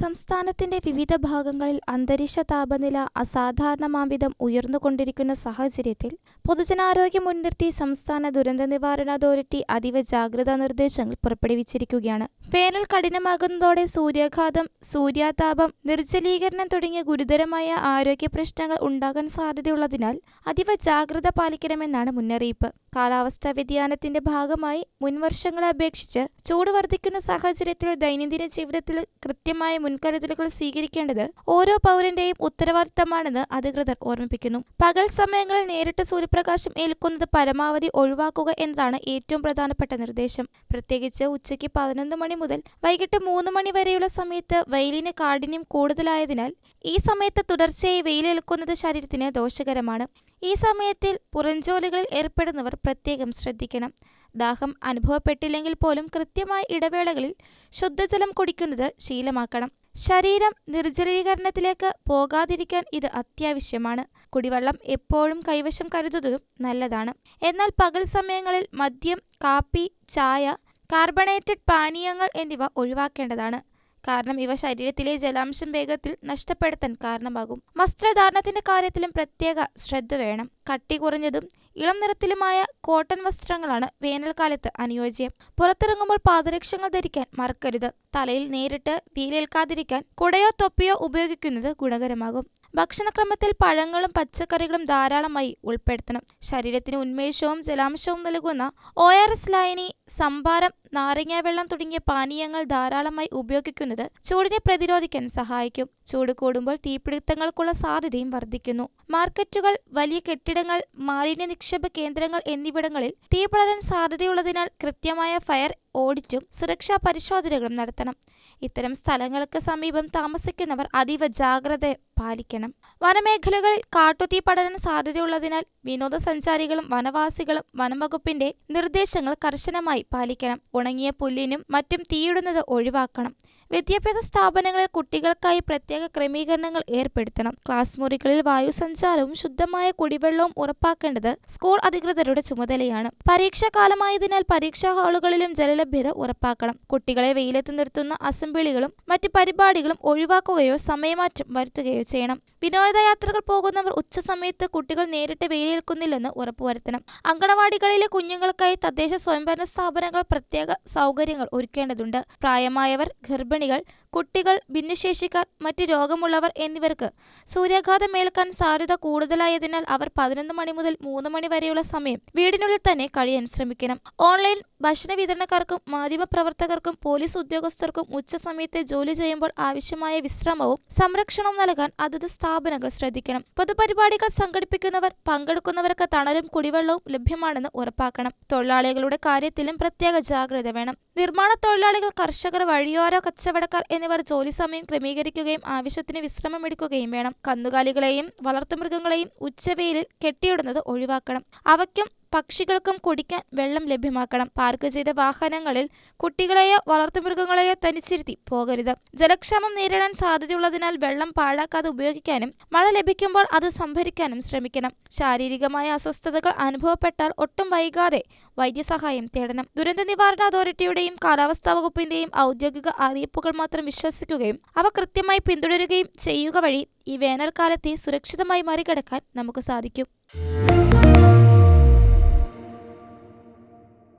സംസ്ഥാനത്തിന്റെ വിവിധ ഭാഗങ്ങളിൽ അന്തരീക്ഷ താപനില അസാധാരണമാവിധം ഉയർന്നുകൊണ്ടിരിക്കുന്ന സാഹചര്യത്തിൽ പൊതുജനാരോഗ്യം മുൻനിർത്തി സംസ്ഥാന ദുരന്ത നിവാരണ അതോറിറ്റി അതീവ ജാഗ്രതാ നിർദ്ദേശങ്ങൾ പുറപ്പെടുവിച്ചിരിക്കുകയാണ്. വേനൽ കഠിനമാകുന്നതോടെ സൂര്യാഘാതം സൂര്യാതാപം നിർജലീകരണം തുടങ്ങിയ ഗുരുതരമായ ആരോഗ്യ പ്രശ്നങ്ങൾ ഉണ്ടാകാൻ സാധ്യതയുള്ളതിനാൽ അതീവ ജാഗ്രത പാലിക്കണമെന്നാണ് മുന്നറിയിപ്പ്. കാലാവസ്ഥാ വ്യതിയാനത്തിന്റെ ഭാഗമായി മുൻവർഷങ്ങളെ അപേക്ഷിച്ച് ചൂട് വർദ്ധിക്കുന്ന സാഹചര്യത്തിൽ ദൈനംദിന ജീവിതത്തിൽ കൃത്യമായ മുൻകരുതലുകൾ സ്വീകരിക്കേണ്ടത് ഓരോ പൗരന്റെയും ഉത്തരവാദിത്തമാണെന്ന് അധികൃതർ ഓർമ്മിപ്പിക്കുന്നു. പകൽ സമയങ്ങളിൽ നേരിട്ട് സൂര്യപ്രകാശം ഏൽക്കുന്നത് പരമാവധി ഒഴിവാക്കുക എന്നതാണ് ഏറ്റവും പ്രധാനപ്പെട്ട നിർദ്ദേശം. പ്രത്യേകിച്ച് ഉച്ചയ്ക്ക് പതിനൊന്ന് മണി മുതൽ വൈകിട്ട് മൂന്ന് മണി വരെയുള്ള സമയത്ത് വെയിലിന് കാഠിന്യം കൂടുതലായതിനാൽ ഈ സമയത്ത് തുടർച്ചയായി വെയിലേൽക്കുന്നത് ശരീരത്തിന് ദോഷകരമാണ്. ഈ സമയത്തിൽ പുറംജോലികളിൽ ഏർപ്പെടുന്നവർ പ്രത്യേകം ശ്രദ്ധിക്കണം. ദാഹം അനുഭവപ്പെട്ടില്ലെങ്കിൽ പോലും കൃത്യമായ ഇടവേളകളിൽ ശുദ്ധജലം കുടിക്കുന്നത് ശീലമാക്കണം. ശരീരം നിർജലീകരണത്തിലേക്ക് പോകാതിരിക്കാൻ ഇത് അത്യാവശ്യമാണ്. കുടിവെള്ളം എപ്പോഴും കൈവശം കരുതുന്നതും നല്ലതാണ്. എന്നാൽ പകൽ സമയങ്ങളിൽ മദ്യം കാപ്പി ചായ കാർബണേറ്റഡ് പാനീയങ്ങൾ എന്നിവ ഒഴിവാക്കേണ്ടതാണ്. കാരണം ഇവ ശരീരത്തിലെ ജലാംശം വേഗത്തിൽ നഷ്ടപ്പെടുത്താൻ കാരണമാകും. വസ്ത്രധാരണത്തിന്റെ കാര്യത്തിലും പ്രത്യേക ശ്രദ്ധ വേണം. കട്ടി കുറഞ്ഞതും ഇളം നിറത്തിലുമായ കോട്ടൺ വസ്ത്രങ്ങളാണ് വേനൽക്കാലത്ത് അനുയോജ്യം. പുറത്തിറങ്ങുമ്പോൾ പാദരക്ഷങ്ങൾ ധരിക്കാൻ മറക്കരുത്. തലയിൽ നേരിട്ട് വീലേൽക്കാതിരിക്കാൻ കുടയോ തൊപ്പിയോ ഉപയോഗിക്കുന്നത് ഗുണകരമാകും. ഭക്ഷണക്രമത്തിൽ പഴങ്ങളും പച്ചക്കറികളും ധാരാളമായി ഉൾപ്പെടുത്തണം. ശരീരത്തിന് ഉന്മേഷവും ജലാംശവും നൽകുന്ന ഒ ആർ എസ് ലായനി സംഭാരം നാരങ്ങ വെള്ളം തുടങ്ങിയ പാനീയങ്ങൾ ധാരാളമായി ഉപയോഗിക്കുന്നത് ചൂടിനെ പ്രതിരോധിക്കാൻ സഹായിക്കും. ചൂട് കൂടുമ്പോൾ തീപിടുത്തങ്ങൾക്കുള്ള സാധ്യതയും വർദ്ധിക്കുന്നു. മാർക്കറ്റുകൾ വലിയ കെട്ടിടങ്ങൾ മാലിന്യ നിക്ഷേപ കേന്ദ്രങ്ങൾ എന്നിവിടങ്ങളിൽ തീപിടാൻ സാധ്യതയുള്ളതിനാൽ കൃത്യമായ ഫയർ ഓഡിറ്റും സുരക്ഷാ പരിശോധനകളും നടത്തണം. ഇത്തരം സ്ഥലങ്ങൾക്ക് സമീപം താമസിക്കുന്നവർ അതീവ ജാഗ്രത പാലിക്കണം. വനമേഖലകളിൽ കാട്ടുതീ പടരാൻ സാധ്യതയുള്ളതിനാൽ വിനോദസഞ്ചാരികളും വനവാസികളും വനംവകുപ്പിന്റെ നിർദ്ദേശങ്ങൾ കർശനമായി പാലിക്കണം. ഉണങ്ങിയ പുല്ലിനും മറ്റും തീയിടുന്നത് ഒഴിവാക്കണം. വിദ്യാഭ്യാസ സ്ഥാപനങ്ങളിൽ കുട്ടികൾക്കായി പ്രത്യേക ക്രമീകരണങ്ങൾ ഏർപ്പെടുത്തണം. ക്ലാസ് മുറികളിൽ വായുസഞ്ചാരവും ശുദ്ധമായ കുടിവെള്ളവും ഉറപ്പാക്കേണ്ടത് സ്കൂൾ അധികൃതരുടെ ചുമതലയാണ്. പരീക്ഷാകാലമായതിനാൽ പരീക്ഷാ ഹാളുകളിലും ജലലഭ്യത ഉറപ്പാക്കണം. കുട്ടികളെ വെയിലത്ത് നിർത്തുന്ന അസംബ്ലികളും മറ്റ് പരിപാടികളും ഒഴിവാക്കുകയോ സമയമാറ്റം വരുത്തുകയോ ചെയ്യണം. വിനോദയാത്രകൾ പോകുന്നവർ ഉച്ചസമയത്ത് കുട്ടികൾ നേരിട്ട് വെയിലേൽക്കുന്നില്ലെന്ന് ഉറപ്പുവരുത്തണം. അങ്കണവാടികളിലെ കുഞ്ഞുങ്ങൾക്കായി തദ്ദേശ സ്വയംഭരണ സ്ഥാപനങ്ങൾ പ്രത്യേക സൗകര്യങ്ങൾ ഒരുക്കേണ്ടതുണ്ട്. പ്രായമായവർ ഗർഭിണികൾ കുട്ടികൾ ഭിന്നശേഷിക്കാർ മറ്റ് രോഗമുള്ളവർ എന്നിവർക്ക് സൂര്യാഘാതം ഏൽക്കാൻ സാധ്യത കൂടുതലായതിനാൽ അവർ പതിനൊന്ന് മണി മുതൽ മൂന്ന് മണി വരെയുള്ള സമയം വീടിനുള്ളിൽ തന്നെ കഴിയാൻ ശ്രമിക്കണം. ഓൺലൈൻ ഭക്ഷണ വിതരണക്കാർക്കും മാധ്യമപ്രവർത്തകർക്കും പോലീസ് ഉദ്യോഗസ്ഥർക്കും ഉച്ചസമയത്ത് ജോലി ചെയ്യുമ്പോൾ ആവശ്യമായ വിശ്രമവും സംരക്ഷണവും നൽകാൻ അതത് സ്ഥാപനങ്ങൾ ശ്രദ്ധിക്കണം. പൊതുപരിപാടികൾ സംഘടിപ്പിക്കുന്നവർ പങ്കെടുക്കുന്നവർക്ക് തണലും കുടിവെള്ളവും ലഭ്യമാണെന്ന് ഉറപ്പാക്കണം. തൊഴിലാളികളുടെ കാര്യത്തിലും പ്രത്യേക ജാഗ്രത വേണം. നിർമ്മാണ തൊഴിലാളികൾ കർഷകർ വഴിയോര കച്ചവടക്കാർ എന്നിവർ ജോലി സമയം ക്രമീകരിക്കുകയും ആവശ്യത്തിന് വിശ്രമമെടുക്കുകയും വേണം. കന്നുകാലികളെയും വളർത്തുമൃഗങ്ങളെയും ഉച്ചവെയിലിൽ കെട്ടിയിടുന്നത് ഒഴിവാക്കണം. അവയ്ക്കും പക്ഷികൾക്കും കുടിക്കാൻ വെള്ളം ലഭ്യമാക്കണം. പാർക്ക് ചെയ്ത വാഹനങ്ങളിൽ കുട്ടികളെയോ വളർത്തുമൃഗങ്ങളെയോ തനിച്ചിരുത്തി പോകരുത്. ജലക്ഷാമം നേരിടാൻ സാധ്യതയുള്ളതിനാൽ വെള്ളം പാഴാക്കാതെ ഉപയോഗിക്കാനും മഴ ലഭിക്കുമ്പോൾ അത് സംഭരിക്കാനും ശ്രമിക്കണം. ശാരീരികമായ അസ്വസ്ഥതകൾ അനുഭവപ്പെട്ടാൽ ഒട്ടും വൈകാതെ വൈദ്യസഹായം തേടണം. ദുരന്ത നിവാരണ അതോറിറ്റിയുടെയും കാലാവസ്ഥാ വകുപ്പിന്റെയും ഔദ്യോഗിക അറിയിപ്പുകൾ മാത്രം വിശ്വസിക്കുകയും അവ കൃത്യമായി പിന്തുടരുകയും ചെയ്യുക വഴി ഈ വേനൽക്കാലത്തെ സുരക്ഷിതമായി മറികടക്കാൻ നമുക്ക് സാധിക്കും.